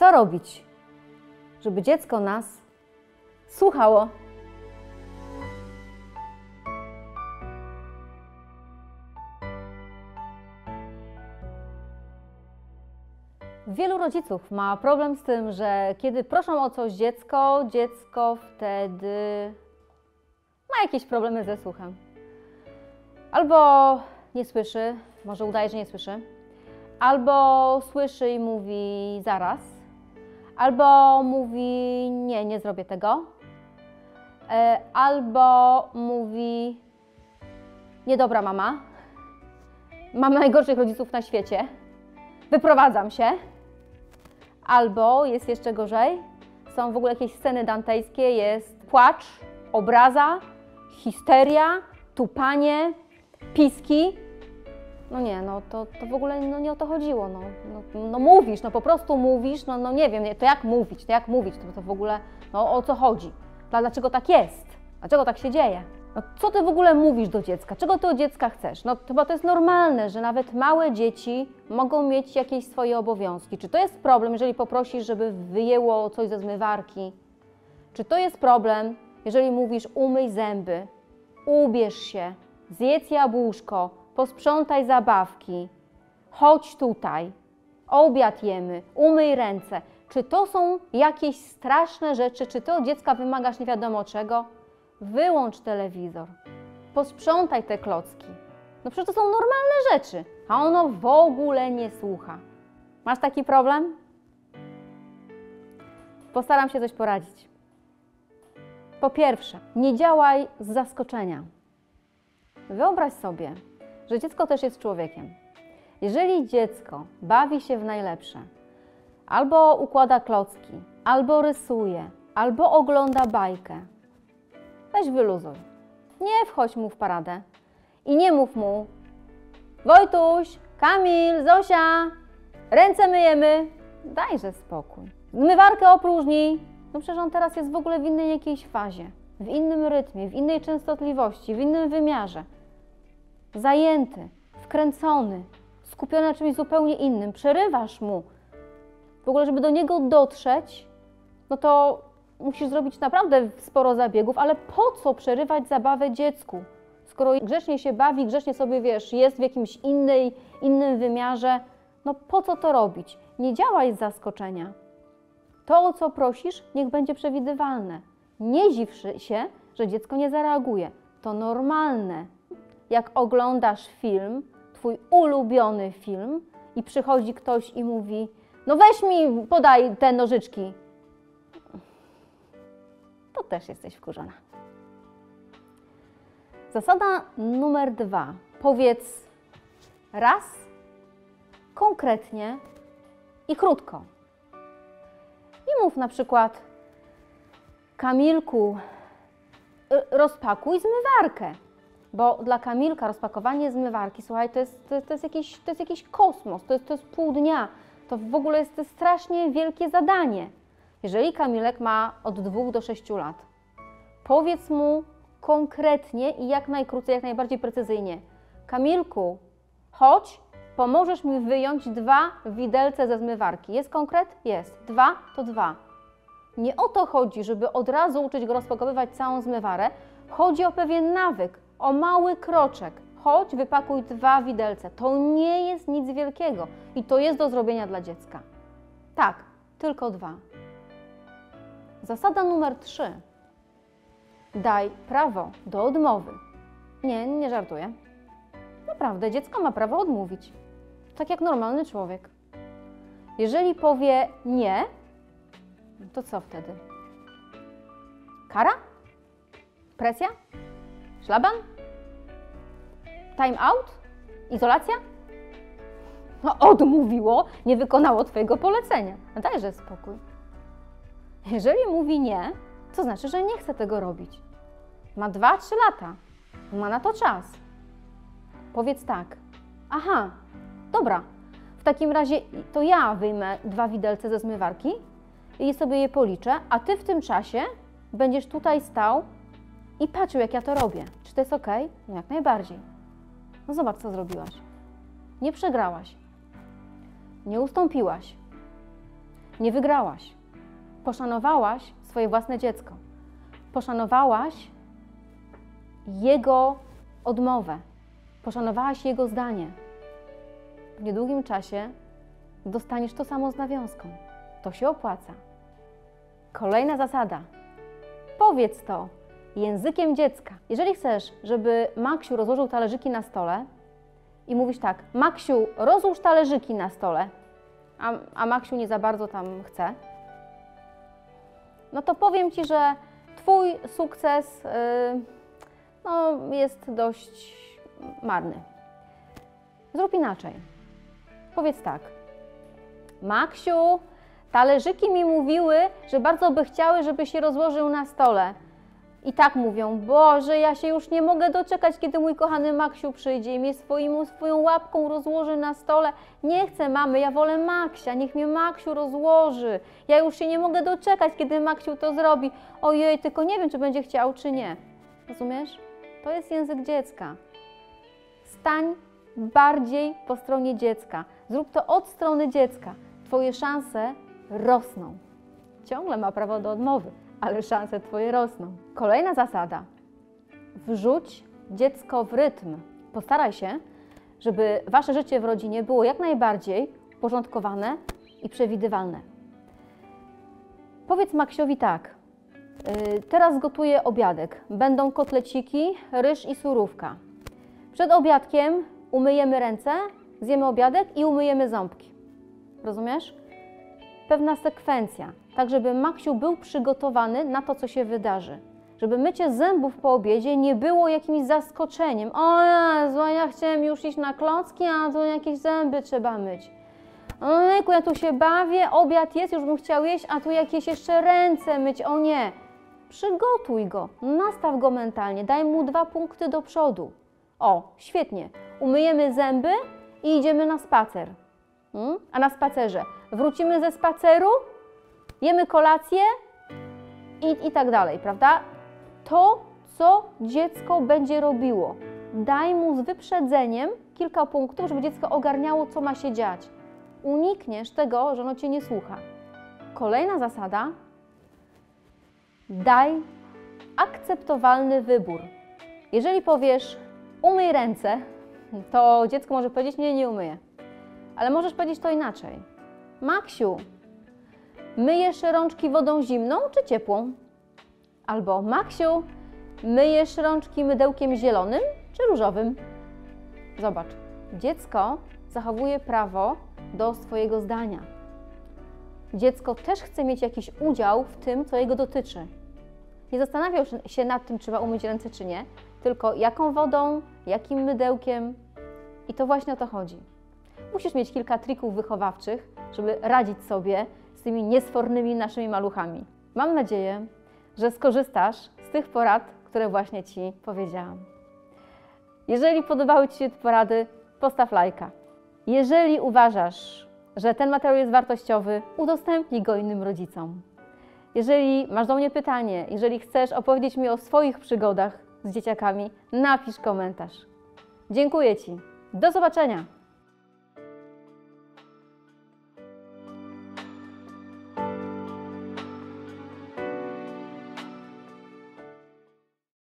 Co robić, żeby dziecko nas słuchało? Wielu rodziców ma problem z tym, że kiedy proszą o coś dziecko, dziecko wtedy ma jakieś problemy ze słuchem. Albo nie słyszy, może udaje, że nie słyszy, albo słyszy i mówi zaraz, albo mówi nie, nie zrobię tego, e, albo mówi niedobra mama, mam najgorszych rodziców na świecie, wyprowadzam się, albo jest jeszcze gorzej, są w ogóle jakieś sceny dantejskie, jest płacz, obraza, histeria, tupanie, piski. No nie, no to, to w ogóle no, nie o to chodziło. No, no, no mówisz, no po prostu mówisz, no, no nie wiem, to jak mówić, to jak mówić, to, to w ogóle no, o co chodzi? Dlaczego tak jest? Dlaczego tak się dzieje? No, co ty w ogóle mówisz do dziecka? Czego ty od dziecka chcesz? No chyba to jest normalne, że nawet małe dzieci mogą mieć jakieś swoje obowiązki. Czy to jest problem, jeżeli poprosisz, żeby wyjęło coś ze zmywarki? Czy to jest problem, jeżeli mówisz umyj zęby, ubierz się, zjedz jabłuszko, posprzątaj zabawki, chodź tutaj, obiad jemy, umyj ręce. Czy to są jakieś straszne rzeczy? Czy ty od dziecka wymagasz nie wiadomo czego? Wyłącz telewizor, posprzątaj te klocki. No przecież to są normalne rzeczy, a ono w ogóle nie słucha. Masz taki problem? Postaram się coś poradzić. Po pierwsze, nie działaj z zaskoczenia. Wyobraź sobie, że dziecko też jest człowiekiem. Jeżeli dziecko bawi się w najlepsze, albo układa klocki, albo rysuje, albo ogląda bajkę, weź wyluzuj. Nie wchodź mu w paradę i nie mów mu Wojtuś, Kamil, Zosia, ręce myjemy. Dajże spokój. Zmywarkę opróżnij. No przecież on teraz jest w ogóle w innej jakiejś fazie, w innym rytmie, w innej częstotliwości, w innym wymiarze. Zajęty, wkręcony, skupiony na czymś zupełnie innym. Przerywasz mu. W ogóle, żeby do niego dotrzeć, no to musisz zrobić naprawdę sporo zabiegów, ale po co przerywać zabawę dziecku? Skoro grzecznie się bawi, grzecznie sobie wiesz, jest w jakimś innej, innym wymiarze, no po co to robić? Nie działaj z zaskoczenia. To, o co prosisz, niech będzie przewidywalne. Nie dziw się, że dziecko nie zareaguje. To normalne. Jak oglądasz film, twój ulubiony film, i przychodzi ktoś i mówi: No weź mi, podaj te nożyczki. To też jesteś wkurzona. Zasada numer dwa. Powiedz raz, konkretnie i krótko. I mów na przykład: Kamilku, rozpakuj zmywarkę. Bo dla Kamilka rozpakowanie zmywarki, słuchaj, to jest, to, to jest, jakiś, to jest jakiś kosmos, to jest, to jest pół dnia. To w ogóle jest to strasznie wielkie zadanie. Jeżeli Kamilek ma od dwóch do sześciu lat, powiedz mu konkretnie i jak najkrócej, jak najbardziej precyzyjnie. Kamilku, chodź, pomożesz mi wyjąć dwa widelce ze zmywarki. Jest konkret? Jest. Dwa to dwa. Nie o to chodzi, żeby od razu uczyć go rozpakowywać całą zmywarę. Chodzi o pewien nawyk, o mały kroczek. Chodź, wypakuj dwa widelce. To nie jest nic wielkiego i to jest do zrobienia dla dziecka. Tak, tylko dwa. Zasada numer trzy. Daj prawo do odmowy. Nie, nie żartuję. Naprawdę, dziecko ma prawo odmówić. Tak jak normalny człowiek. Jeżeli powie nie, to co wtedy? Kara? Presja? Szlaban? Time out? Izolacja? No, odmówiło, nie wykonało Twojego polecenia. No dajże spokój. Jeżeli mówi nie, to znaczy, że nie chce tego robić. Ma 2-3 lata. Ma na to czas. Powiedz tak. Aha, dobra. W takim razie to ja wyjmę dwa widelce ze zmywarki i sobie je policzę, a Ty w tym czasie będziesz tutaj stał i patrzył, jak ja to robię. Czy to jest ok? No jak najbardziej. No zobacz, co zrobiłaś. Nie przegrałaś. Nie ustąpiłaś. nie wygrałaś. Poszanowałaś swoje własne dziecko. Poszanowałaś jego odmowę. Poszanowałaś jego zdanie. W niedługim czasie dostaniesz to samo z nawiązką. To się opłaca. Kolejna zasada. Powiedz to językiem dziecka. Jeżeli chcesz, żeby Maksiu rozłożył talerzyki na stole i mówisz tak, Maksiu, rozłóż talerzyki na stole, a, a Maksiu nie za bardzo tam chce, no to powiem Ci, że Twój sukces yy, no, jest dość marny. Zrób inaczej. Powiedz tak. Maksiu, talerzyki mi mówiły, że bardzo by chciały, żeby się rozłożył na stole. I tak mówią, Boże, ja się już nie mogę doczekać, kiedy mój kochany Maksiu przyjdzie i mnie swoim, swoją łapką rozłoży na stole. Nie chcę mamy, ja wolę Maksia, niech mnie Maksiu rozłoży. Ja już się nie mogę doczekać, kiedy Maksiu to zrobi. Ojej, tylko nie wiem, czy będzie chciał, czy nie. Rozumiesz? To jest język dziecka. Stań bardziej po stronie dziecka. Zrób to od strony dziecka. Twoje szanse rosną. Ciągle ma prawo do odmowy, ale szanse Twoje rosną. Kolejna zasada. Wrzuć dziecko w rytm. Postaraj się, żeby Wasze życie w rodzinie było jak najbardziej uporządkowane i przewidywalne. Powiedz Maksiowi tak. y, Teraz gotuję obiadek. Będą kotleciki, ryż i surówka. Przed obiadkiem umyjemy ręce, zjemy obiadek i umyjemy ząbki. Rozumiesz? Pewna sekwencja, tak żeby Maksiu był przygotowany na to, co się wydarzy. Żeby mycie zębów po obiedzie nie było jakimś zaskoczeniem. O Jezu, ja chciałem już iść na klocki, a tu jakieś zęby trzeba myć. Ojku, ja tu się bawię, obiad jest, już bym chciał jeść, a tu jakieś jeszcze ręce myć. O nie! Przygotuj go, nastaw go mentalnie, daj mu dwa punkty do przodu. O, świetnie. Umyjemy zęby i idziemy na spacer. Mm? A na spacerze wrócimy ze spaceru, jemy kolację i, i tak dalej, prawda? To, co dziecko będzie robiło. Daj mu z wyprzedzeniem kilka punktów, żeby dziecko ogarniało, co ma się dziać. Unikniesz tego, że ono cię nie słucha. Kolejna zasada. Daj akceptowalny wybór. Jeżeli powiesz, umyj ręce, to dziecko może powiedzieć, nie, nie umyję. Ale możesz powiedzieć to inaczej. Maksiu, myjesz rączki wodą zimną czy ciepłą? Albo Maksiu, myjesz rączki mydełkiem zielonym czy różowym? Zobacz, dziecko zachowuje prawo do swojego zdania. Dziecko też chce mieć jakiś udział w tym, co jego dotyczy. Nie zastanawiał się nad tym, czy trzeba umyć ręce, czy nie, tylko jaką wodą, jakim mydełkiem. I to właśnie o to chodzi. Musisz mieć kilka trików wychowawczych, żeby radzić sobie z tymi niesfornymi naszymi maluchami. Mam nadzieję, że skorzystasz z tych porad, które właśnie Ci powiedziałam. Jeżeli podobały Ci się te porady, postaw lajka. Jeżeli uważasz, że ten materiał jest wartościowy, udostępnij go innym rodzicom. Jeżeli masz do mnie pytanie, jeżeli chcesz opowiedzieć mi o swoich przygodach z dzieciakami, napisz komentarz. Dziękuję Ci. Do zobaczenia!